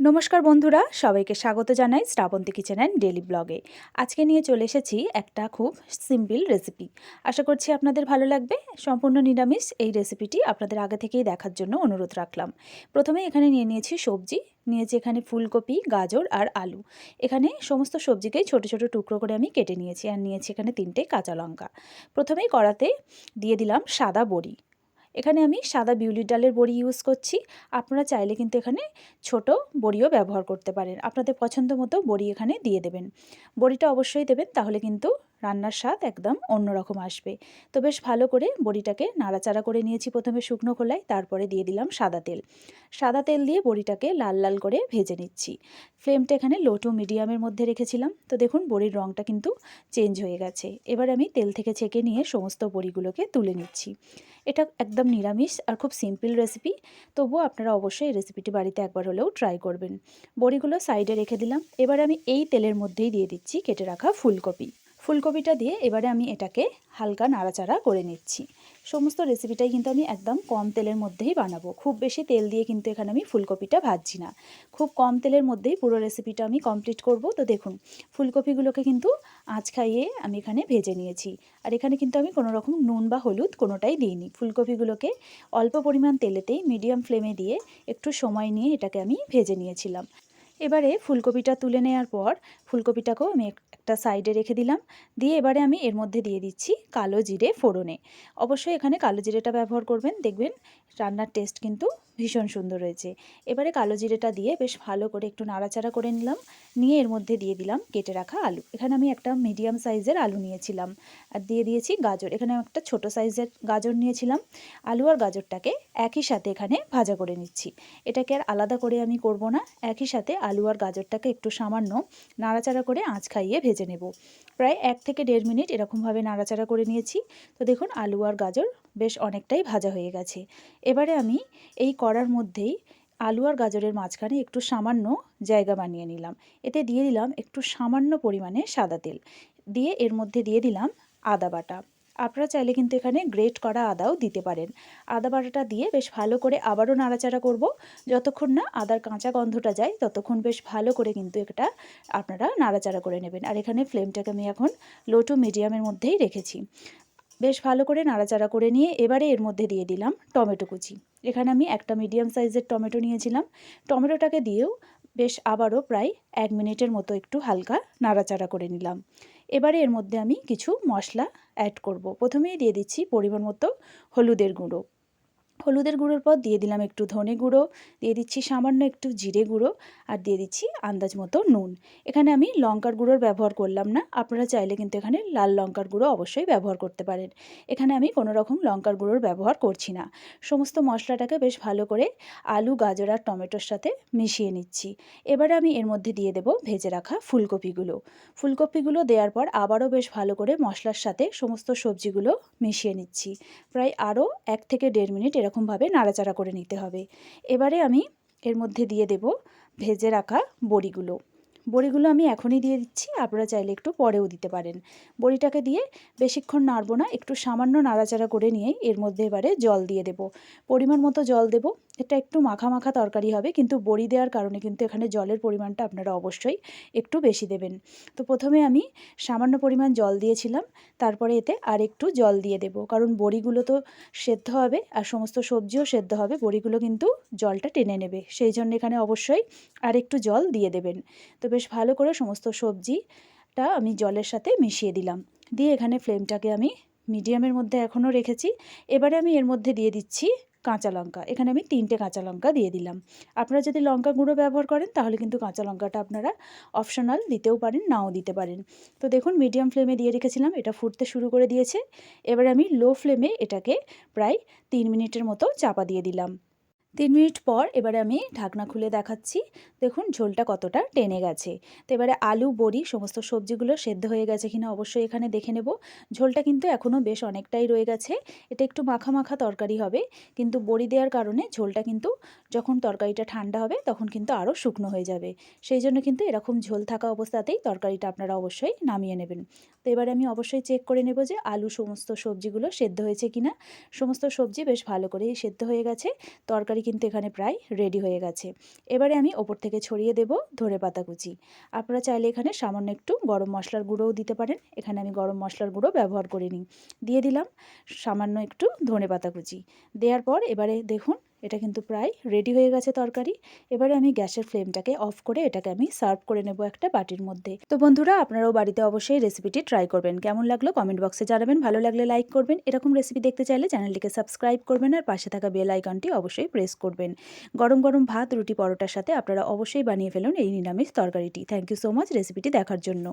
নমস্কার বন্ধুরা, সবাইকে স্বাগত জানাই শ্রাবন্তী কিচেন অ্যান্ড ডেলি ব্লগে। আজকে নিয়ে চলে এসেছি একটা খুব সিম্পল রেসিপি। আশা করছি আপনাদের ভালো লাগবে। সম্পূর্ণ নিরামিষ এই রেসিপিটি আপনাদের আগে থেকেই দেখার জন্য অনুরোধ রাখলাম। প্রথমে এখানে নিয়ে নিয়েছি সবজি। নিয়েছি এখানে ফুলকপি, গাজর আর আলু। এখানে সমস্ত সবজিকেই ছোট ছোট টুকরো করে আমি কেটে নিয়েছি। আর নিয়েছি এখানে তিনটে কাঁচা লঙ্কা। প্রথমেই কড়াতে দিয়ে দিলাম সাদা বড়ি। এখানে আমি সাদা বিউলির ডালের বড়ি ইউজ করছি। আপনারা চাইলে কিন্তু এখানে ছোট বড়িও ব্যবহার করতে পারেন। আপনাদের পছন্দ মতো বড়ি এখানে দিয়ে দেবেন। বড়িটা অবশ্যই দেবেন, তাহলে কিন্তু রান্নার স্বাদ একদম অন্যরকম আসবে। তো বেশ ভালো করে বড়িটাকে নাড়াচাড়া করে নিয়েছি প্রথমে শুকনো খোলায়, তারপরে দিয়ে দিলাম সাদা তেল। সাদা তেল দিয়ে বড়িটাকে লাল লাল করে ভেজে নিচ্ছি। ফ্লেমটা এখানে লো টু মিডিয়ামের মধ্যে রেখেছিলাম। তো দেখুন বড়ির রঙটা কিন্তু চেঞ্জ হয়ে গেছে। এবার আমি তেল থেকে ছেঁকে নিয়ে সমস্ত বড়িগুলোকে তুলে নিচ্ছি। এটা একদম নিরামিষ আর খুব সিম্পল রেসিপি। তবুও আপনারা অবশ্যই এই রেসিপিটি বাড়িতে একবার হলেও ট্রাই করবেন। বড়িগুলো সাইডে রেখে দিলাম। এবার আমি এই তেলের মধ্যেই দিয়ে দিচ্ছি কেটে রাখা ফুলকপি। ফুলকপিটা দিয়ে এবারে আমি এটাকে হালকা নাড়াচাড়া করে নিচ্ছি। সমস্ত রেসিপিটাই কিন্তু আমি একদম কম তেলের মধ্যেই বানাবো। খুব বেশি তেল দিয়ে কিন্তু এখানে আমি ফুলকপিটা ভাজছি না। খুব কম তেলের মধ্যেই পুরো রেসিপিটা আমি কমপ্লিট করব। তো দেখুন, ফুলকপিগুলোকে কিন্তু আঁচ খাইয়ে আমি এখানে ভেজে নিয়েছি। আর এখানে কিন্তু আমি কোনো রকম নুন বা হলুদ কোনোটাই দিইনি। ফুলকপিগুলোকে অল্প পরিমাণ তেলেতেই মিডিয়াম ফ্লেমে দিয়ে একটু সময় নিয়ে এটাকে আমি ভেজে নিয়েছিলাম। এবারে ফুলকপিটা তুলে নেওয়ার পর ফুলকপিটাকেও আমি একটা সাইডে রেখে দিলাম। দিয়ে এবারে আমি এর মধ্যে দিয়ে দিচ্ছি কালো জিরে ফোড়নে। অবশ্যই এখানে কালো জিরেটা ব্যবহার করবেন। দেখবেন রান্নার টেস্ট কিন্তু ভীষণ সুন্দর হয়েছে। এবারে কালো জিরেটা দিয়ে বেশ ভালো করে একটু নাড়াচাড়া করে নিলাম। নিয়ে এর মধ্যে দিয়ে দিলাম কেটে রাখা আলু। এখানে আমি একটা মিডিয়াম সাইজের আলু নিয়েছিলাম। আর দিয়ে দিয়েছি গাজর। এখানে একটা ছোট সাইজের গাজর নিয়েছিলাম। আলু আর গাজরটাকে একই সাথে এখানে ভাজা করে নিচ্ছি। এটাকে আর আলাদা করে আমি করব না। একই সাথে আলু আর গাজরটাকে একটু সামান্য নাড়াচাড়া করে আঁচ খাইয়ে ভেজে নেব। প্রায় এক থেকে দেড় মিনিট এরকমভাবে নাড়াচাড়া করে নিয়েছি। তো দেখুন, আলু আর গাজর বেশ অনেকটাই ভাজা হয়ে গেছে। এবারে আমি এই করার মধ্যেই আলু আর গাজরের মাঝখানে একটু সামান্য জায়গা বানিয়ে নিলাম। এতে দিয়ে দিলাম একটু সামান্য পরিমাণে সাদা তেল। দিয়ে এর মধ্যে দিয়ে দিলাম আদা বাটা। আপনারা চাইলে কিন্তু এখানে গ্রেট করা আদাও দিতে পারেন। আদা বাটাটা দিয়ে বেশ ভালো করে আবারও নাড়াচাড়া করব। যতক্ষণ না আদার কাঁচা গন্ধটা যায়, ততক্ষণ বেশ ভালো করে কিন্তু এটা আপনারা নাড়াচাড়া করে নেবেন। আর এখানে ফ্লেমটাকে আমি এখন লো টু মিডিয়ামের মধ্যেই রেখেছি। বেশ ভালো করে নাড়াচাড়া করে নিয়ে এবারে এর মধ্যে দিয়ে দিলাম টমেটো কুচি। এখানে আমি একটা মিডিয়াম সাইজের টমেটো নিয়েছিলাম। টমেটোটাকে দিয়েও বেশ আবারও প্রায় এক মিনিটের মতো একটু হালকা নাড়াচাড়া করে নিলাম। এবারে এর মধ্যে আমি কিছু মশলা অ্যাড করব। প্রথমেই দিয়ে দিচ্ছি পরিমাণ মতো হলুদের গুঁড়ো। হলুদের গুঁড়োর পর দিয়ে দিলাম একটু ধনে গুঁড়ো, দিয়ে দিচ্ছি সামান্য একটু জিরে গুঁড়ো আর দিয়ে দিচ্ছি আন্দাজ মতো নুন। এখানে আমি লঙ্কার গুঁড়োর ব্যবহার করলাম না, আপনারা চাইলে কিন্তু এখানে লাল লঙ্কার গুঁড়ো অবশ্যই ব্যবহার করতে পারেন। এখানে আমি কোনো রকম লঙ্কার গুঁড়োর ব্যবহার করছি না। সমস্ত মশলাটাকে বেশ ভালো করে আলু, গাজর আর টমেটোর সাথে মিশিয়ে নিচ্ছি। এবারে আমি এর মধ্যে দিয়ে দেব ভেজে রাখা ফুলকপিগুলো। ফুলকপিগুলো দেওয়ার পর আবারও বেশ ভালো করে মশলার সাথে সমস্ত সবজিগুলো মিশিয়ে নিচ্ছি। প্রায় আরও এক থেকে দেড় মিনিট এরকম এরকমভাবে নাড়াচাড়া করে নিতে হবে। এবারে আমি এর মধ্যে দিয়ে দেব ভেজে রাখা বড়িগুলো। বড়িগুলো আমি এখনই দিয়ে দিচ্ছি, আপনারা চাইলে একটু পরেও দিতে পারেন। বড়িটাকে দিয়ে বেশিক্ষণ নাড়বো না, একটু সামান্য নাড়াচাড়া করে নিয়েই এর মধ্যে এবারে জল দিয়ে দেব। পরিমাণ মতো জল দেব, এটা একটু মাখা মাখা তরকারি হবে, কিন্তু বড়ি দেওয়ার কারণে কিন্তু এখানে জলের পরিমাণটা আপনারা অবশ্যই একটু বেশি দেবেন। তো প্রথমে আমি সামান্য পরিমাণ জল দিয়েছিলাম, তারপরে এতে আর একটু জল দিয়ে দেব, কারণ বড়িগুলো তো সেদ্ধ হবে আর সমস্ত সবজিও সেদ্ধ হবে, বড়িগুলো কিন্তু জলটা টেনে নেবে, সেই জন্য এখানে অবশ্যই আর একটু জল দিয়ে দেবেন। তো বেশ ভালো করে সমস্ত সবজিটা আমি জলের সাথে মিশিয়ে দিলাম। দিয়ে এখানে ফ্লেমটাকে আমি মিডিয়ামের মধ্যে এখনও রেখেছি। এবারে আমি এর মধ্যে দিয়ে দিচ্ছি কাঁচা লঙ্কা। এখানে আমি তিনটে কাঁচা লঙ্কা দিয়ে দিলাম। আপনারা যদি লঙ্কা গুঁড়ো ব্যবহার করেন, তাহলে কিন্তু কাঁচা লঙ্কাটা আপনারা অপশনাল দিতেও পারেন, নাও দিতে পারেন। তো দেখুন, মিডিয়াম ফ্লেমে দিয়ে রেখেছিলাম, এটা ফুটতে শুরু করে দিয়েছে। এবার আমি লো ফ্লেমে এটাকে প্রায় তিন মিনিটের মতো চাপা দিয়ে দিলাম। তিন মিনিট পর এবারে আমি ঢাকনা খুলে দেখাচ্ছি। দেখুন, ঝোলটা কতটা টেনে গেছে। তো এবারে আলু, বড়ি, সমস্ত সবজিগুলো সেদ্ধ হয়ে গেছে কিনা অবশ্যই এখানে দেখে নেব। ঝোলটা কিন্তু এখনও বেশ অনেকটাই রয়ে গেছে। এটা একটু মাখা মাখা তরকারি হবে, কিন্তু বড়ি দেওয়ার কারণে ঝোলটা কিন্তু যখন তরকারিটা ঠান্ডা হবে, তখন কিন্তু আরও শুকনো হয়ে যাবে। সেই জন্য কিন্তু এরকম ঝোল থাকা অবস্থাতেই তরকারিটা আপনারা অবশ্যই নামিয়ে নেবেন। তো এবারে আমি অবশ্যই চেক করে নেব যে আলু সমস্ত সবজিগুলো সেদ্ধ হয়েছে কিনা। সমস্ত সবজি বেশ ভালো করেই সেদ্ধ হয়ে গেছে। তরকারি তরকারি কিন্তু এখানে প্রায় রেডি হয়ে গেছে। এবারে আমি ওপর থেকে ছড়িয়ে দেব ধরে পাতা কুচি। আপনারা চাইলে এখানে সামান্য একটু গরম মশলার গুঁড়োও দিতে পারেন। এখানে আমি গরম মশলার গুঁড়ো ব্যবহার করিনি। দিয়ে দিলাম সামান্য একটু ধনে পাতা কুচি। দেওয়ার পর এবারে দেখুন এটা কিন্তু প্রায় রেডি হয়ে গেছে তরকারি। এবারে আমি গ্যাসের ফ্লেমটাকে অফ করে এটাকে আমি সার্ভ করে নেব একটা বাটির মধ্যে। তো বন্ধুরা, আপনারাও বাড়িতে অবশ্যই রেসিপিটি ট্রাই করবেন। কেমন লাগল কমেন্ট বক্সে জানাবেন। ভালো লাগলে লাইক করবেন। এরকম রেসিপি দেখতে চাইলে চ্যানেলটিকে সাবস্ক্রাইব করবেন আর পাশে থাকা বেল আইকনটি অবশ্যই প্রেস করবেন। গরম গরম ভাত, রুটি, পরোটার সাথে আপনারা অবশ্যই বানিয়ে ফেলুন এই নিরামিষ তরকারিটি। থ্যাংক ইউ সো মাচ রেসিপিটি দেখার জন্য।